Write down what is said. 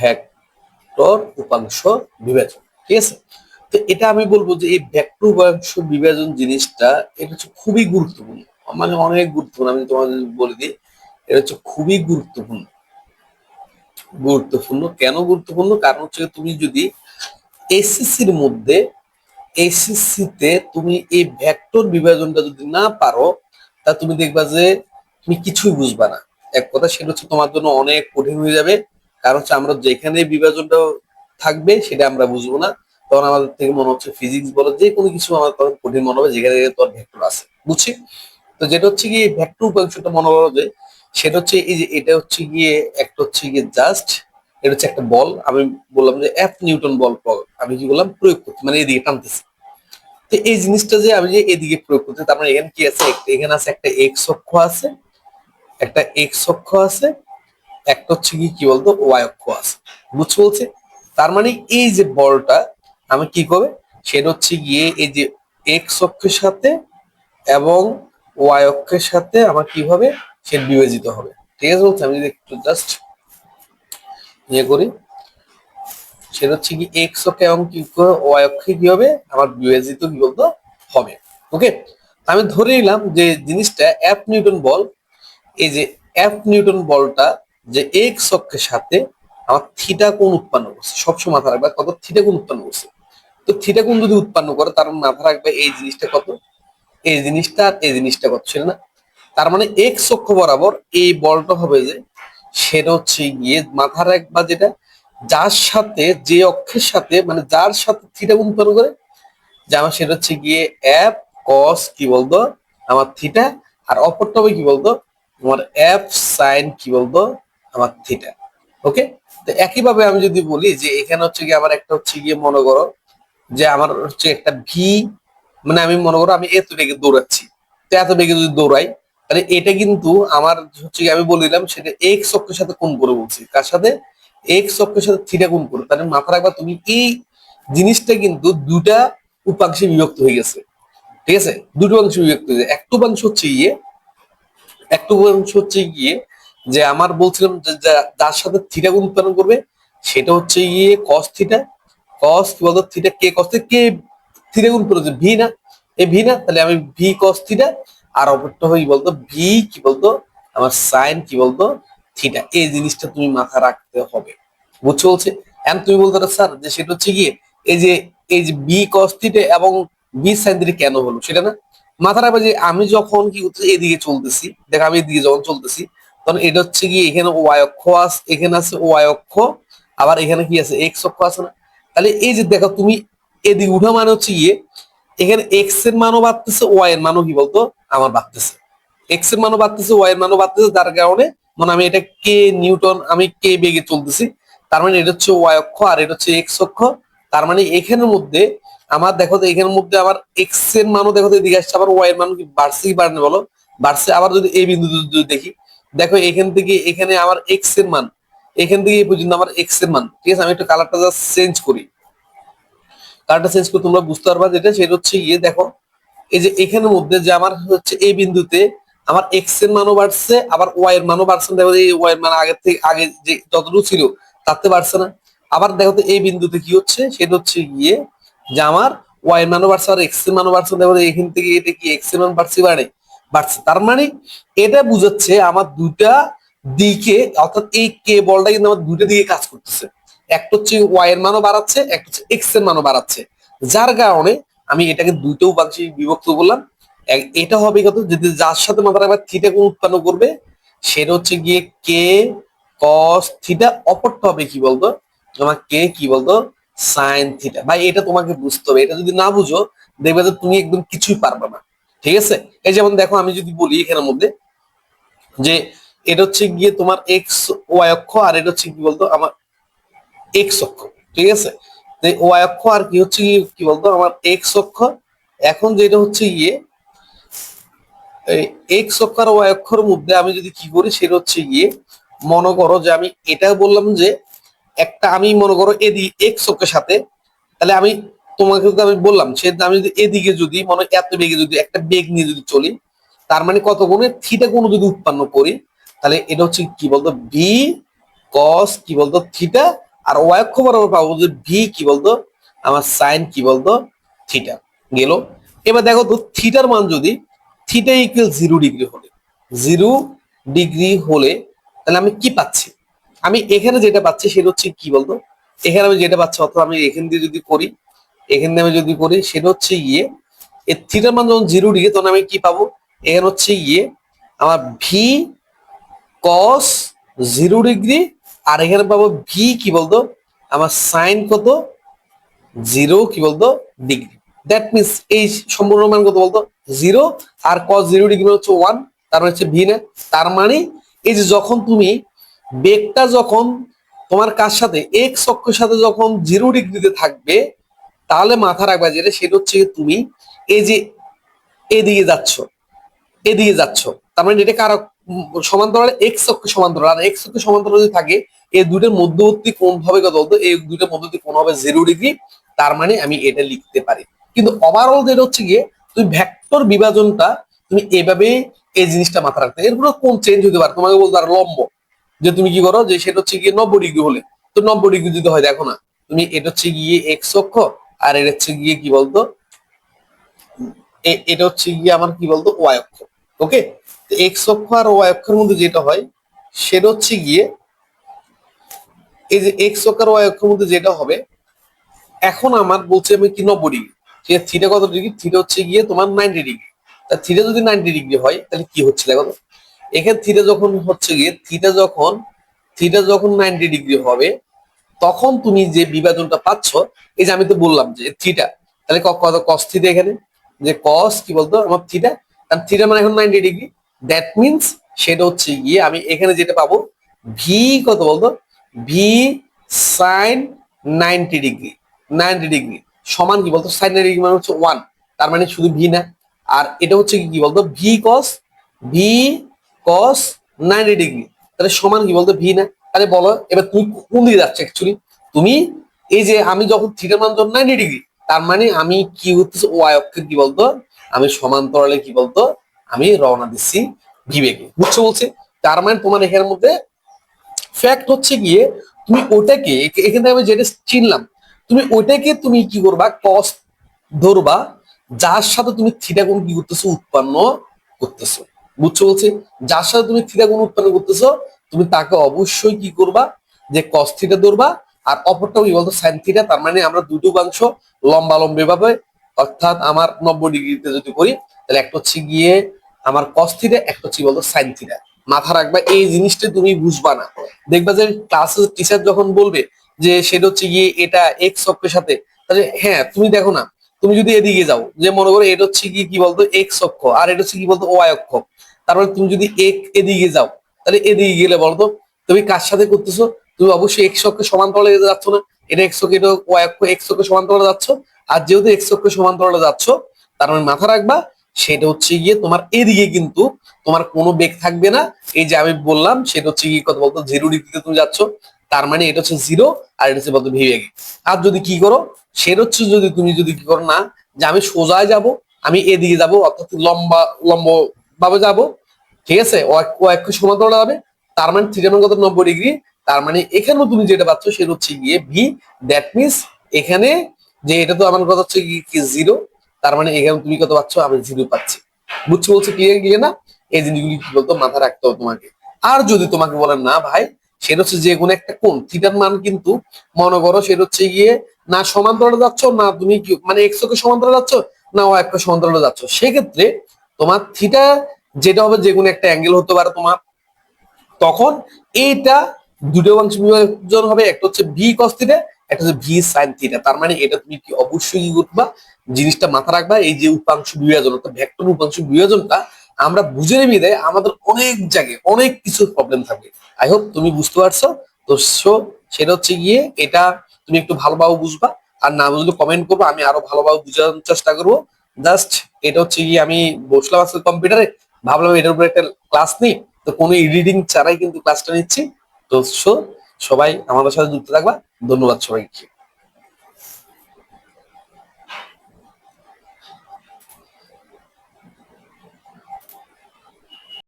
Vector উপাংশ বিভাজন, ঠিক আছে? তো এটা আমি বলব যে এই ভেক্টর উপাংশ বিভাজন জিনিসটা এটা হচ্ছে খুবই গুরুত্বপূর্ণ। মানে অনেক গুরুত্বপূর্ণ, আমি তোমাদের বলে দিই, এটা হচ্ছে খুবই গুরুত্বপূর্ণ। গুরুত্বপূর্ণ, কেন গুরুত্বপূর্ণ? কারণ হচ্ছে তুমি যদি এসএসসির মধ্যে এসএসসিতে তুমি এই ভেক্টর বিভাজনটা যদি না পারো, তা তুমি দেখবা যে তুমি কিছুই বুঝবা না। এক কথা সেটা হচ্ছে তোমার জন্য অনেক কঠিন হয়ে যাবে কারণ হচ্ছে আমরা যেখানে বিভাজনটা থাকবে সেটা আমরা বুঝব না। তখন আমাদের থেকে মনে হচ্ছে ফিজিক্স বলো, যে কোনো কিছু আমার তখন কঠিন মনে হবে, যেখানে তোর ভেক্টর আছে, বুঝছি? তো যেটা হচ্ছে গিয়ে ভেক্টর উপাংশটা মনে করো যে, সেটা হচ্ছে এই যে এটা হচ্ছে গিয়ে একটা হচ্ছে গিয়ে জাস্ট এটা হচ্ছে একটা বল। আমি বললাম যে এফ নিউটন বল। আমি কি বললাম প্রয়োগ করতে মানে এদিকে টানতেছি। তো এই জিনিসটা যে আমি যে এদিকে প্রয়োগ করতে, তার মানে এখানে কি আছে? এখানে আছে একটা এক্স অক্ষ আছে, একটা এক্স অক্ষ আছে একটা হচ্ছে কি কি বলতো ওয়াই অক্ষ আছে। বুঝতে বলছে তার মানে এই যে বলটা, আমি কি করবে? সেটা হচ্ছে গিয়ে এই যে এক্স অক্ষের সাথে এবং ওয়াই অক্ষের সাথে আমার কি হবে? সে বিভাজিত হবে। ঠিক আছে বলছে? আমি যদি একটু জাস্ট ইয়ে করি। সেটা হচ্ছে কি এক্স অক্ষে এবং কি ওয়াই অক্ষে কি হবে? আমার বিভাজিত কি বলতো? হবে। ওকে আমি ধরে নিলাম যে জিনিসটা এফ নিউটন বল, এই যে এফ নিউটন বলটা যে এক্স অক্ষের সাথে আমার থিটা কোণ উৎপন্ন করছে। সবসময় মাথা রাখবে, কত? থিটা কোণ উৎপন্ন করছে। তো থিটা কোণ যদি উৎপন্ন করে, তার মাথা রাখবে এই জিনিসটা কত? এই জিনিসটা আর এই জিনিসটা কত? ছিল না? তার মানে এক্স অক্ষ বরাবর এই বলটা হবে যে, সেটা হচ্ছে গিয়ে মাথা রাখবা যেটা, যার সাথে, যে অক্ষের সাথে মানে যার সাথে থিটা কোণ উৎপন্ন করে, যে আমার সেটা হচ্ছে গিয়ে এফ কস কি বলতো? আমার থিটা আর অপরটা হবে কি বলতো? তোমার এফ সাইন কি বলতো? আমার থিটা ওকে তো একইভাবে আমি যদি বলি যে এখানে হচ্ছে গিয়ে আমার একটা হচ্ছে গিয়ে মনে করো যে আমার হচ্ছে একটা ভি মানে আমি মনে করো আমি এত বেগে দৌড়াচ্ছি। তো এত বেগে যদি দৌড়াই, তাহলে এটা কিন্তু আমার হচ্ছে আমি বলে দিলাম সেটা এক্স অক্ষের সাথে কোন করে বলছি। কার সাথে? এক্স অক্ষের সাথে থিটা কোন করে। তাহলে মাথা রাখবা তুমি এই জিনিসটা কিন্তু দুটা উপাংশে বিভক্ত হয়ে গেছে। ঠিক আছে? দুটো অংশ বিভক্ত হয়ে গেছে। একটা উপাংশ হচ্ছে গিয়ে একটা উপাংশ হচ্ছে গিয়ে যে আমার বলছিলাম যার সাথে থিটা গুণ উৎপাদন করবে, সেটা হচ্ছে গিয়ে কস থিটা কস কি বলতো? থিটা কে কস কে থিটা গুণ করেছে? ভি না। এ ভি না, তাহলে আমি ভি কস থিটা আর অপরটা হয় বলতো? ভি কি বলতো? আমার সাইন কি বলতো? থিটা এই জিনিসটা তুমি মাথা রাখতে হবে। বুঝছ বলছে? এখন তুমি বলতে স্যার, যে সেটা হচ্ছে গিয়ে, এই যে এই যে বি কস থিটা এবং বি সাইন থিটা কেন হলো? সেটা না? মাথা রাখবে যে আমি যখন কি এদিকে চলতেছি, দেখ আমি এদিকে যখন চলতেছি তখন এটা হচ্ছে কি এখানে ওয়াই অক্ষ আছে এখানে আছে ওয়াই অক্ষ, আবার এখানে কি আছে? এক্স অক্ষ আছে না? তাহলে এই যে দেখো তুমি এদিকে উঠা মানে হচ্ছে গিয়ে এখানে এক্সের মানও বাড়তেছে ওয়াই এর মানও কি বলতো? আমার বাড়তেছে। এক্সের মানও বাড়তেছে ওয়াই এর মানও বাড়তেছে, যার কারণে মানে আমি এটা কে নিউটন, আমি কে বেগে চলতেছি। তার মানে এটা হচ্ছে ওয়াই অক্ষ আর এটা হচ্ছে এক্স অক্ষ। তার মানে এখানের মধ্যে আমার দেখো তো এখানের মধ্যে আমার এক্সের মানও দেখো তো এদিকে আসছে, আবার ওয়াই এর মান কি বাড়ছে কি বাড়নে বলো? বাড়ছে, আবার যদি এই বিন্দু যদি দেখি দেখো, এখান থেকে এখানে আমার এক্সের মান, এখান থেকে এই পর্যন্ত আমার এক্সের মান, ঠিক আছে? আমি একটু কালারটা জাস্ট চেঞ্জ করি। কালারটা চেঞ্জ করে তোমরা বুঝতে পারবা যেটা, সেটা হচ্ছে ইয়ে দেখো, এই যে এখানের মধ্যে যে আমার হচ্ছে এই বিন্দুতে আমার এক্সের মানও বাড়ছে, আবার ওয়াই এর মানও বাড়ছে। দেখো, এই ওয়াই এর মান আগের থেকে, আগে যে যতটুকু ছিল, তাতে বাড়ছে না। আবার দেখো তো, এই বিন্দুতে কি হচ্ছে? সেটা হচ্ছে গিয়ে যে আমার ওয়াই এর মানও বাড়ছে আর এক্সের মানও বাড়ছে দেখো, এখান থেকে এটা কি এক্সের মান বাড়ছে বাড়ে বাড়ছে। তার মানে এটা বুঝাচ্ছে আমার দুটা দিকে, অর্থাৎ এই কে বলটা কিন্তু আমার দুটো দিকে কাজ করতেছে। একটা হচ্ছে ওয়াই এর মানও বাড়াচ্ছে, একটা হচ্ছে এক্সের মানও বাড়াচ্ছে। যার কারণে আমি এটাকে দুটো উপাংশে বিভক্ত করলাম। এটা হবে কত? যদি যার সাথে মাথার আবার থিটা কোণ উৎপন্ন করবে, সেটা হচ্ছে গিয়ে কে কস থিটা অপরটা হবে কি বলতো? তোমার কে কি বলতো? সাইন থিটা ভাই, এটা তোমাকে বুঝতে হবে। এটা যদি না বুঝো, দেখবে যে তুমি একদম কিছুই পারবে না। ঠিক আছে? এই যেমন দেখো, আমি যদি বলি এখানের মধ্যে যে এটা হচ্ছে গিয়ে তোমার এক্স ওয়াই অক্ষ আর এটা হচ্ছে কি বলতো? আমার এক্স অক্ষ, ঠিক আছে? ওয়াই অক্ষ আর কি হচ্ছে গিয়ে কি বলতো? আমার এক্স অক্ষ। এখন যেটা হচ্ছে গিয়ে এক্স অক্ষ আর ওয়াই অক্ষর মধ্যে আমি যদি কি করি, সেটা হচ্ছে গিয়ে মনে করো যে আমি এটা বললাম যে একটা আমি মনে করো এদি এক্স অক্ষের সাথে, তাহলে আমি তোমাকে তো আমি বললাম, সে আমি যদি এদিকে যদি, মনে এত বেগে যদি, একটা বেগ নিয়ে যদি চলি, তার মানে কত গুণে থিটা কোণ যদি উৎপন্ন করি, তাহলে এটা হচ্ছে কি বলতো? বি কস কি বলতো? থিটা আর ওয়াই অক্ষ বরাবর পাবো যে ভি কি বলতো? আমার সাইন কি বলতো? থিটা গেল? এবার দেখো তো থিটার মান যদি theta equal zero degree zero zero degree হলে, তাহলে আমি কি পাচ্ছি? আমি এখানে যেটা পাচ্ছি সেটা হচ্ছে কি বলতো? এখানে আমি যেটা পাচ্ছি, অথবা আমি এখান দিয়ে যদি করি এখান আমি যদি করি সেটা হচ্ছে ইয়ে এর থিটার মান যখন জিরো ডিগ্রি, তখন আমি কি পাবো? এখানে হচ্ছে ইয়ে আমার ভি কস জিরো ডিগ্রি, আর এখানে পাবো ভি কি বলতো? আমার সাইন কত? জিরো কি বলতো? ডিগ্রি। দ্যাট মিনস এই সম্পূর্ণ মান কত বলতো? জিরো আর কস জিরো ডিগ্রি হচ্ছে ওয়ান তার মানে হচ্ছে ভি না। তার মানে এই যে যখন তুমি বেগটা যখন তোমার কার সাথে এক্স অক্ষের সাথে যখন জিরো ডিগ্রিতে থাকবে তাহলে মাথা রাখবা যেটা সেটা হচ্ছে তুমি এই যে এদিকে যাচ্ছ এদিকে যাচ্ছ। তার মানে এটা কারও সমান্তরাল এক্স অক্ষ সমান্তরাল। আর এক্স অক্ষ সমান্তরাল যদি থাকে, এই দুইটার মধ্যবর্তী কোণ হবে কত বলতো? এই দুইটার মধ্যবর্তী কোণ হবে জিরো ডিগ্রি তার মানে আমি এটা লিখতে পারি। কিন্তু ওভারঅল যেটা হচ্ছে গিয়ে, তুমি ভেক্টর বিভাজনটা তুমি এভাবে এই জিনিসটা মাথা রাখতে এরপরে কোন চেঞ্জ হতে পারে। তোমাকে বলতে পারো লম্ব। যে তুমি কি করো? যে সেটা হচ্ছে গিয়ে নব্বই ডিগ্রি হলে তো নব্বই ডিগ্রি যদি হয়, দেখো না। তুমি এটা হচ্ছে গিয়ে এক্স অক্ষ আর এটা হচ্ছে গিয়ে কি বলতো? এটা হচ্ছে গিয়ে আমার কি বলতো? ওয়াই অক্ষ, ওকে? এক্স অক্ষ আর ওয়াই অক্ষের মধ্যে যেটা হয়, সেটা হচ্ছে গিয়ে এই যে এক্স অক্ষ আর ওয়াই অক্ষের মধ্যে যেটা হবে, এখন আমার বলছে আমি কি নব্বই ডিগ্রি, ঠিক আছে? থিটা কত ডিগ্রি? থিটা হচ্ছে গিয়ে তোমার নাইনটি ডিগ্রি। তা থিটা যদি নাইনটি ডিগ্রি হয়, তাহলে কি হচ্ছে দেখো এখানে থিটা যখন হচ্ছে গিয়ে থিটা যখন থিটা যখন নাইনটি ডিগ্রি হবে তখন তুমি যে বিভাজনটা পাচ্ছ, এই যে আমি তো বললাম যে থিটা, তাহলে কত কস থিটা এখানে? যে কস কি বলতো? আমার থিটা। কারণ থিটা মানে এখন নাইনটি ডিগ্রি দ্যাট মিনস সেটা হচ্ছে গিয়ে আমি এখানে যেটা পাবো ভি কত বলতো? V sine ninety degree ninety degree সমান কি বলতো? সাইন ডিগ্রি মানে হচ্ছে ওয়ান তার মানে শুধু ভি না। আর এটা হচ্ছে কি বলতো? V cos V cos ninety degree তাহলে সমান কি বলতো? ভি না। তাহলে বলো, এবার তুমি কোন দিকে যাচ্ছে অ্যাকচুয়ালি তুমি এই যে আমি যখন থিটার মান যখন নাইনটি ডিগ্রি তার মানে আমি কি হচ্ছে ওয়াই অক্ষের কি বলতো? আমি সমান্তরালে কি বলতো? আমি রওনা দিচ্ছি বিবেকে। বুঝছ বলছে? তার মানে তোমার এখানের মধ্যে ফ্যাক্ট হচ্ছে গিয়ে, তুমি ওটাকে এখ- এখান আমি যেটা চিনলাম, তুমি ওটাকে তুমি কি করবা? কস ধরবা, যার সাথে তুমি থিটা কোণ কি করতেছো? উৎপন্ন করতেছো। বুঝছ বলছে? যার সাথে তুমি থিটা কোণ উৎপন্ন করতেছো তুমি তাকে অবশ্যই কি করবা? যে কস থিটা ধরবা, আর অপরটাও কি বলতো? সাইন থিটা তার মানে আমরা দুটো অংশ লম্বা লম্বি ভাবে অর্থাৎ আমার নব্বই ডিগ্রিতে যদি করি, তাহলে একটা হচ্ছে গিয়ে আমার কস থিটা একটা হচ্ছে বলতো? সাইন থিটা মাথা রাখবা, এই জিনিসটা তুমি বুঝবা না। দেখবা যে ক্লাসের টিচার যখন বলবে যে সেটা হচ্ছে গিয়ে এটা এক্স অক্ষের সাথে, তাহলে হ্যাঁ তুমি দেখো না। তুমি যদি এদিকে যাও, যে মনে করো এটা হচ্ছে কি কি বলতো? এক্স অক্ষ, আর এটা হচ্ছে কি বলতো? ওয়াই অক্ষ। তারপরে তুমি যদি এক এদিকে যাও তাহলে এদিকে গেলে বলতো, তুমি কার সাথে করতেছো? তুমি অবশ্যই এক্স অক্ষের সমান্তরালে যাচ্ছ না। এটা এক্স অক্ষ, এটা ওয়াই অক্ষ এক্স সমান্তরালে যাচ্ছ। আর যেহেতু এক্স অক্ষের সমান্তরালে যাচ্ছ, তার মানে মাথা রাখবা, সেটা হচ্ছে গিয়ে তোমার এদিকে কিন্তু তোমার কোনো বেগ থাকবে না। এই যে আমি বললাম, সেটা হচ্ছে গিয়ে কত বলতো জিরো ডিগ্রিতে তুমি যাচ্ছ, তার মানে এটা হচ্ছে জিরো আর এটা হচ্ছে বলতো ভিবেগে আর যদি কি করো, সেটা হচ্ছে যদি তুমি যদি কি করো না, যে আমি সোজায় যাব, আমি এদিকে যাব, অর্থাৎ লম্বা লম্ব ভাবে যাব ঠিক আছে? ও এক- ও এক সমান্তরাল হবে। তার মানে থ্রি কত? নব্বই ডিগ্রি তার মানে এখানেও তুমি যেটা পাচ্ছ সেটা হচ্ছে গিয়ে ভি দ্যাট মিনস এখানে যে এটা তো আমার কথা হচ্ছে কি জিরো তার মানে এখানে তুমি কত পাচ্ছ? আমি জিরো পাচ্ছি। বুঝছ, বলছে ক্লিয়ার ক্লিয়ার না? এই জিনিসগুলি কি বলতো? মাথা রাখতে হবে তোমাকে। আর যদি তোমাকে বলেন না, ভাই, সেটা হচ্ছে যে কোনো একটা কোন থিটার মান কিন্তু মনে করো সেটা হচ্ছে গিয়ে না সমান্তরালে যাচ্ছ, না তুমি কি মানে এক্স কে সমান্তরালে যাচ্ছ, না ও একটা সমান্তরালে যাচ্ছ। সেক্ষেত্রে তোমার থিটা যেটা হবে যে কোনো একটা অ্যাঙ্গেল হতে পারে তোমার। তখন এইটা দুটো অংশ বিভাজন হবে একটা হচ্ছে ভি কস থিটা একটা হচ্ছে ভি সাইন থিটা তার মানে এটা তুমি কি অবশ্যই কি করবা? জিনিসটা মাথা রাখবা এই যে উপাংশ বিভাজন অর্থাৎ ভেক্টর উপাংশ বিভাজনটা আমরা বুঝে নেবে দেয় আমাদের অনেক জায়গায় অনেক কিছু প্রবলেম থাকবে আই হোপ তুমি বুঝতে পারছ। তো so, সেটা হচ্ছে গিয়ে এটা তুমি একটু ভালোভাবে বুঝবা। আর না বুঝলে কমেন্ট করব আমি আরও ভালোভাবে বুঝানোর চেষ্টা করব। জাস্ট এটা হচ্ছে গিয়ে আমি বসলাম আজকে কম্পিউটারে ভাবলাম এটার উপরে একটা ক্লাস নিই। তো কোনো রিডিং ছাড়াই কিন্তু ক্লাসটা নিচ্ছি। তো সবাই আমাদের সাথে যুক্ত থাকবা। ধন্যবাদ সবাইকে।